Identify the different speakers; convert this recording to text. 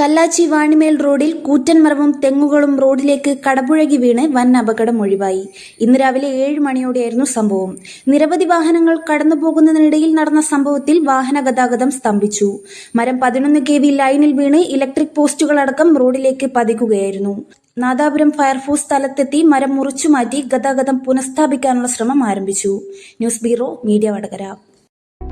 Speaker 1: കല്ലാച്ചി വാണിമേൽ റോഡിൽ കൂറ്റൻ മരവും തെങ്ങുകളും റോഡിലേക്ക് കടപുഴകി വീണ് വൻ അപകടം ഒഴിവായി. ഇന്ന് രാവിലെ ഏഴ് മണിയോടെയായിരുന്നു സംഭവം. നിരവധി വാഹനങ്ങൾ കടന്നു പോകുന്നതിനിടയിൽ നടന്ന സംഭവത്തിൽ വാഹന ഗതാഗതം സ്തംഭിച്ചു. മരം പതിനൊന്ന് കെ വി ലൈനിൽ വീണ് ഇലക്ട്രിക് പോസ്റ്റുകളടക്കം റോഡിലേക്ക് പതിക്കുകയായിരുന്നു. നാദാപുരം ഫയർഫോഴ്സ് സ്ഥലത്തെത്തി മരം മുറിച്ചുമാറ്റി ഗതാഗതം പുനഃസ്ഥാപിക്കാനുള്ള ശ്രമം ആരംഭിച്ചു. News bureau media Vadakara.